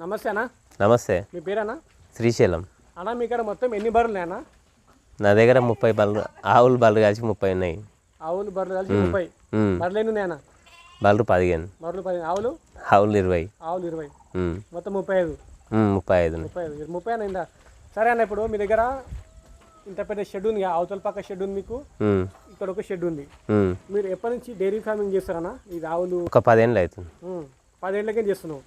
నమస్తే అన్న నమస్తే. మీ పేరేనా? శ్రీశైలం. అన్న మీ ఇక్కడ మొత్తం ఎన్ని బర్రెలు ఉన్నాయన్న నా దగ్గర ముప్పై బళ్ళు ఆవులు బళ్ళు కలిసి ముప్పై ఉన్నాయి. ఆవులు బర్రెలు కలిసి ముప్పై. బర్రెలు ఎన్ని ఉన్నాయన్న? బళ్ళు పదిహేను. బర్రెలు పది ఆవులు? ఆవులు ఇరవై. ఆవులు ఇరవై. మొత్తం ముప్పై ఐదు. ముప్పై ఐదు. ముప్పై ఐదు. ముప్పై అన్న ఇందా? సరే అన్న ఇప్పుడు మీ దగ్గర ఇంత పెద్ద షెడ్ ఉంది అవతల పక్క షెడ్ ఉంది మీకు. ఇక్కడ ఒక షెడ్ ఉంది. మీరు ఎప్పటి నుంచి డైరీ ఫార్మింగ్ చేస్తారన్న? ఇది ఆవులు? ఒక పదేళ్ళు అవుతుంది. పదేళ్ళకే చేస్తున్నావు.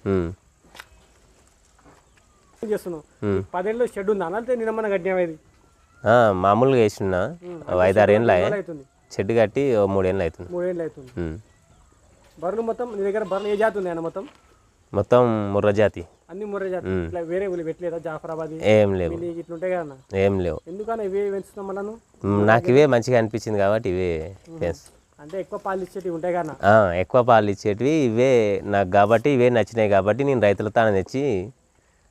చేస్తున్నావు. పదేళ్ళు షెడ్ ఉందా? నిన్న ఆ, మామూలుగా వేసిన. ఐదారు ఏళ్ళు అవుతుంది. చెట్టు కట్టి మూడేళ్ళు అవుతుంది. మూడేళ్ళు అవుతుంది. బర్రెలు మొత్తం నీ దగ్గర బర్రెలు ఏ జాతి ఉంది అన్న మొత్తం? మొత్తం ముర్ర జాతి. అన్ని ముర్రే జాతి. ఇట్లా వేరే ఊళ్ళు పెట్టలేదా? జాఫరాబాద్ ఏం లేవు. ఇట్లా ఉంటాయి కదా ఏం లేవు. ఎందుకన్నా ఇవే పెంచుతున్నాం మనను నాకు ఇవే మంచిగా అనిపించింది కాబట్టి ఇవే పెంచు. అంటే ఎక్కువ పాలు ఇచ్చేటివి ఉంటాయి కదా ఆ, ఎక్కువ పాలు ఇచ్చేటివి ఇవే నాకు కాబట్టి ఇవే నచ్చినాయి కాబట్టి నేను రైతుల తాను తెచ్చి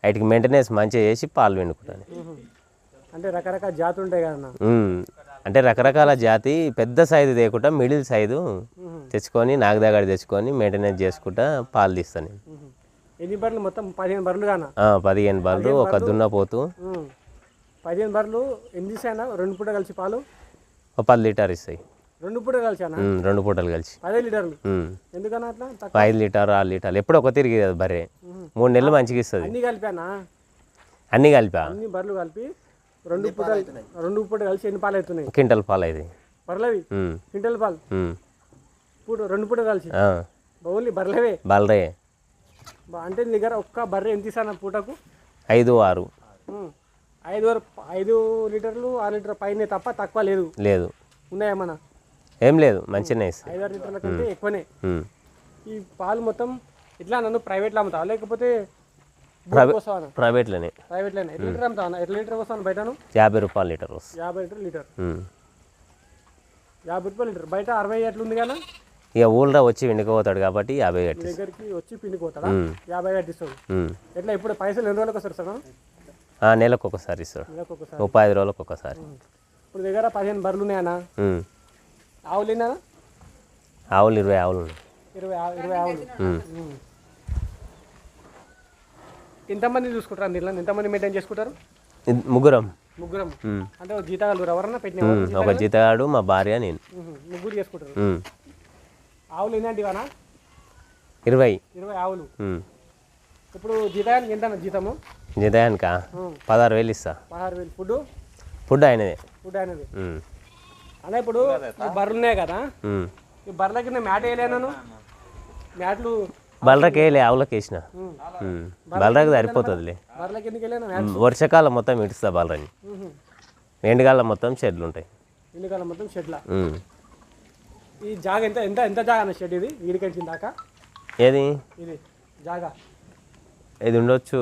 వాటికి మెయింటెనెన్స్ మంచిగా చేసి పాలు వెండుకుంటాను అంటే రకరకాల జాతులు ఉంటాయి కదా అంటే రకరకాల జాతి పెద్ద సైజు తేకుండా మిడిల్ సైజు తెచ్చుకొని నాకు దగ్గర తెచ్చుకొని మెయింటెనెన్స్ చేసుకుంటా పాలు తీస్తాను. ఎన్ని బర్రెలు? మొత్తం పదిహేను బర్రెలు పదిహేను బళ్ళు ఒక దున్నపోతు. పదిహేను బర్రెలు ఎన్ని రెండు పూట కలిసి పాలు? ఒక పది లీటర్ ఇస్తాయి. రెండు పూట కలిసి అన్న ఉమ్, రెండు పూటలు కలిసి. పదే లీటర్లు. ఎందుకన్నా అట్లా? ఐదు లీటర్ ఆరు లీటర్లు. ఎప్పుడు ఒక తిరిగి బర్రె. మూడు నెలలు మంచిగా ఇస్తుంది. అన్ని కలిపానా? అన్నీ కలిపా? అన్ని బర్రెలు కలిపి రెండు పూట రెండు పూట కలిసి ఎన్ని పాలు అవుతున్నాయి క్వింటల్ పాలు అయితే బర్రెలవి క్వింటల్ పాలు? పూట రెండు పూట కలిసి? ఓన్లీ బర్రెలవే? బలరే బా- అంటే నీ దగ్గర ఒక్క బర్రె ఎంత ఇస్తాను పూటకు? ఐదు ఆరు. ఐదు వరకు ఐదు లీటర్లు ఆరు లీటర్ పైన తప్ప తక్కువ లేదు. లేదు. ఉన్నాయేమన్నా ఏం లేదు మంచిగానే ఇస్తాయి ఐదారు లీటర్ల కంటే ఎక్కువనే. ఉమ్. ఈ పాలు మొత్తం ఇట్లా నన్ను ప్రైవేట్లో అమ్ముతావా లేకపోతే ప్రైవే- వస్తావా ప్రైవేట్లోనే. ప్రైవేట్లోనే ఎట్లా లీటర్ అమ్ముతావా ఎట్లా లీటర్ వస్తాను బయటను? యాభై రూపాయలు లీటర్ వస్తుంది. యాభై లీటర్ లీటర్. ఉమ్. యాభై రూపాయలు లీటర్. బయట అరవై ఎట్లా ఉంది కదా? ఇక ఊళ్ళో వచ్చి వెండుకపోతాడు కాబట్టి యాభై కట్టి దగ్గరికి వచ్చి పిండిపోతాడా ఉమ్. యాభై కట్టిస్తాడు. ఎట్లా ఇప్పుడు పైసలు ఎన్ని రోజులకు వస్తారు సార్ ఆ, నెలకు ఒకసారి ఇస్తాడు. నెలకు ఒకసారి. ముప్పై ఐదు రోజులకు ఒకసారి. ఇప్పుడు దగ్గర పదిహేను బర్రెలు ఉన్నాయన్నా? ఉమ్. ఆవులు ఎన్నా ఆవులు ఇరవై ఆవులు ఉన్నాయి. ఇరవై ఇరవై ఆవులు. ఎంతమంది చూసుకుంటారు దీనిలో ఎంతమంది మెయింటైన్ చేసుకుంటారు? ముగ్గురం. ముగ్గురం. అంటే ఒక జీతాలు ఎవరన్నా పెట్టిన. ఒక జీతగాడు మా భార్య నేను. ముగ్గురు చేసుకుంటారు. ఆవులు ఎన్నంటివానా ఇరవై. ఇరవై ఆవులు. ఇప్పుడు జీతానికి ఎంత జీతము? జీతానికా. పదహారు వేలు ఇస్తా. పదహారు వేలు. ఫుడ్ ఫుడ్ అయినదే ఫుడ్ అనేది అలా ఇప్పుడు ఈ బర్రెలు ఉన్నాయి కదా. ఈ బర్రెలకి నేను మ్యాట్ వేయలేను మ్యాట్లు బలరకి వేయలే ఆవులకి వేసిన. బలరకి సరిపోతుందిలే. బర్రెలకి ఎందుకు వెళ్ళాను మ్యాట్ ఉమ్. వర్షాకాలం మొత్తం ఇడుస్తా బలరని ఎండకాలం మొత్తం చెట్లు ఉంటాయి. ఎన్నికాలం మొత్తం షెడ్ల. ఈ జాగ ఎంత ఎంత ఎంత జాగా అన్న షెడ్ ఇది? వీడికి దాకా? ఏది? ఇది జాగా. ఇది ఉండొచ్చు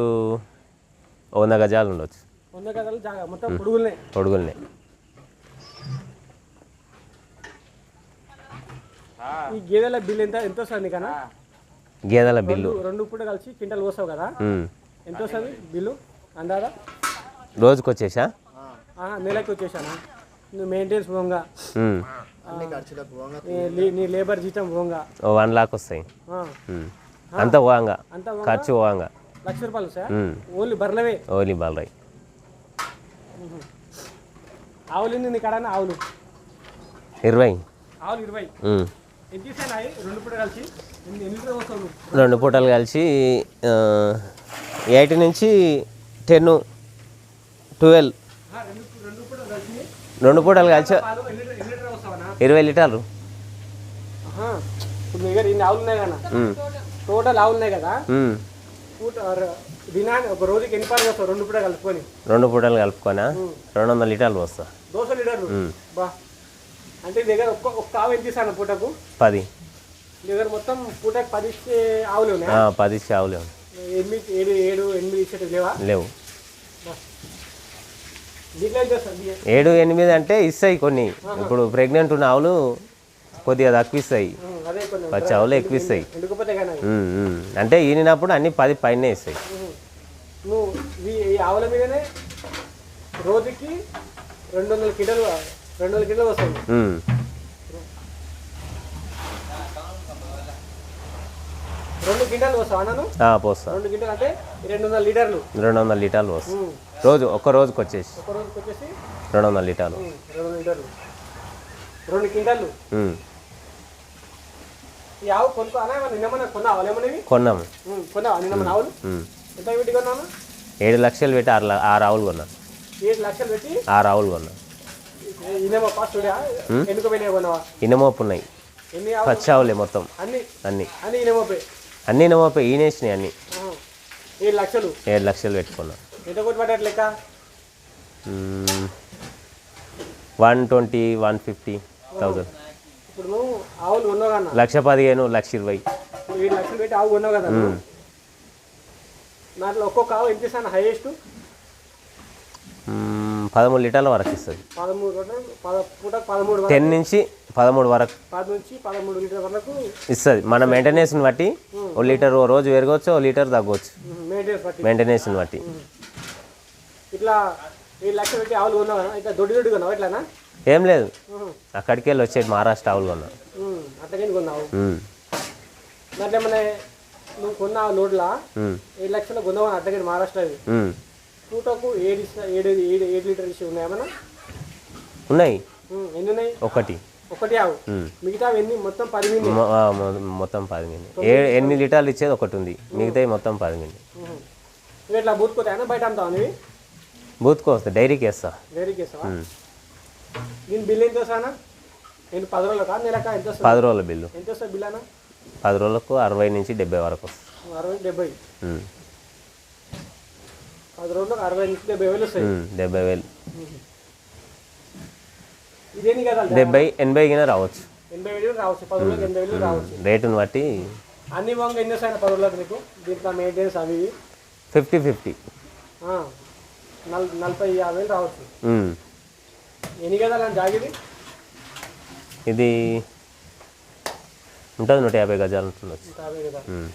వంద గజాలు ఉండొచ్చు. వంద గదాలు జాగా. మొత్తం పొడుగులనే పొడుగులనే ఈ గేదెల బిల్ ఎంత ఎంత వస్తుంది కన్నా? గేదెల బిల్లు. రెండు పూట కలిసి క్వింటల్ పోసావు కదా. ఎంత వస్తుంది బిల్లు? అందాదా? రోజుకి వచ్చేసా? నెలకి వచ్చేసాను? నువ్వు మెయింటెనెన్స్ పోంగా. నీ లేబర్ జీతం పోంగా. ఓ వన్ లాక్ వస్తాయి. అంత పోవంగా ఖర్చు పోవంగా లక్ష రూపాయలు సార్. ఓన్లీ బర్రెలవే? ఓలీ బాలరాయ్ ఆవులు ఎన్ని నీ కాడ ఆవులు. ఇరవై. ఆవులు ఇరవై. రెండు పూటలు కలిసి ఎయిట్ నుంచి టెన్ ట్వెల్వ్. రెండు పూటలు కలిసి పూటలు ఇరవై లీటర్లు. కదా. టోటల్ ఒక రోజుకి ఎన్ని పాలు రెండు పూట కలుపుకొని. రెండు పూటలు కలుపుకోనా రెండు వందల లీటర్లు వస్తా దోశ లీటర్లు? అంటే దగ్గర ఒక్క ఒక్క ఆవు ఎంత ఇస్తాను పూటకు? పది. దగ్గర మొత్తం పూటకు పది ఇచ్చే ఆవులు ఉన్నాయి? పది చావులే ఎనిమిది ఏడు ఏడు ఎనిమిది ఇచ్చేటి లేవా? లేవు. ఏడు ఎనిమిది అంటే ఇస్తాయి కొన్ని. ఇప్పుడు ప్రెగ్నెంట్ ఉన్న ఆవులు కొద్దిగా తక్కువ ఇస్తాయి. ఉమ్, అదే కొన్ని పచ్చి ఆవులు ఎక్కువ ఇస్తాయి. అంటే ఈనినప్పుడు అన్ని పది పైనే ఇస్తాయి. నువ్వు ఈ ఈ ఆవుల మీదనే రోజుకి రెండు వందల కిలోలు రెండు వందల కిలోలు వస్తుంది. రెండు గింటలు పోస్తా. రెండు గింటలు అంటే రెండు వందల లీటర్లు రెండు వందల లీటర్లు. రోజు ఒక్క రోజుకి వచ్చేసి. ఒక రోజుకి వచ్చేసి రెండు వందల లీటర్లు. రెండు వందల రెండు. ఈ ఆవు కొన్నావా కొన్నాము కొన్నావా నిన్నమన్న ఆవులు? ఉమ్. ఎంత పెట్టి కొన్నాను ఏడు లక్షలు పెట్టి ఆరు ఆరు ఆవులు కొన్నాను ఏడు లక్షలు పెట్టి? ఆరు ఆవులు కొన్నాను ఇనమోపు ఉన్నాయి ఎన్ని ఆవులు పచ్చి ఆవులే మొత్తం. అన్ని? అన్నీ. అన్ని ఇనేమోపోయి అన్నీ ఇనమోపే ఈనేసినాయి అన్నీ. ఏడు లక్షలు? ఏడు లక్షలు పెట్టుకున్నా. One twenty one fifty thousand lakh పదిహేను లక్ష ఇరవై. లక్షలు పెట్టి ఆవు కొన్నావు కదా. దాంట్లో ఒక్కొక్క ఆవు ఎంత హైయెస్ట్ పదమూడు లీటర్ల వరకు ఇస్తుంది. టెన్ నుంచి పదమూడు వరకు ఇస్తుంది. మన మెయింటెనెన్స్ని బట్టి ఓ లీటర్ ఓ రోజు పెరగవచ్చు ఓ లీటర్ తగ్గవచ్చు. మెయింటెనెన్స్ బట్టి. మెయింటెనెన్స్ని బట్టి. ఇట్లా ఏం లేదు. అక్కడికి వెళ్ళి వచ్చేది మహారాష్ట్ర ఆవులు కొన్నా. నువ్వు కొన్నావు లోడ్లా మ్మ్. ఏడు లక్షలు అట్లకేం మహారాష్ట్రది? మ్మ్. పూటకు ఏడు ఏడు ఏడు ఏడు లీటర్ ఇచ్చి ఉన్నాయి ఉమ్, ఎన్ని ఉన్నాయి? ఒకటి. ఒకటి ఆవు. మిగతా ఎన్ని? మొత్తం పది మొత్తం పది ఏ ఎన్ని లీటర్లు ఇచ్చేది ఒకటి ఉంది. మిగతాయి మొత్తం పది నువ్వు ఇట్లా బూతుకోతాయన్నా బయట అమ్ముతావు నీవి బూత్కో వస్తా డైరీకి వేస్తా. వేరేకి వేస్తావా? దీని బిల్ ఎంత వస్తానా? నేను పది రోజులకా? నెలకా ఎంత పది రోజుల బిల్లు. ఎంత వస్తుంది బిల్ అన్న? పది రోజులకు అరవై నుంచి డెబ్బై వరకు వస్తుంది. అరవై డెబ్బై మ్మ్. పది రోజులకు అరవై నుంచి డెబ్బై వేలు. డెబ్బై ఎనభై గిన రావచ్చు. రేటుని బట్టి అన్ని వంగ ఎన్ని వస్తాయి పది రోజులకు నీకు? దీంట్లో మెయింటెనెన్స్ అవి. Fifty fifty. నలభై యాభై రావచ్చు. ఎన్ని జాగిది ఇది ఉంటుంది నూట యాభై గజాలు మ్మ్.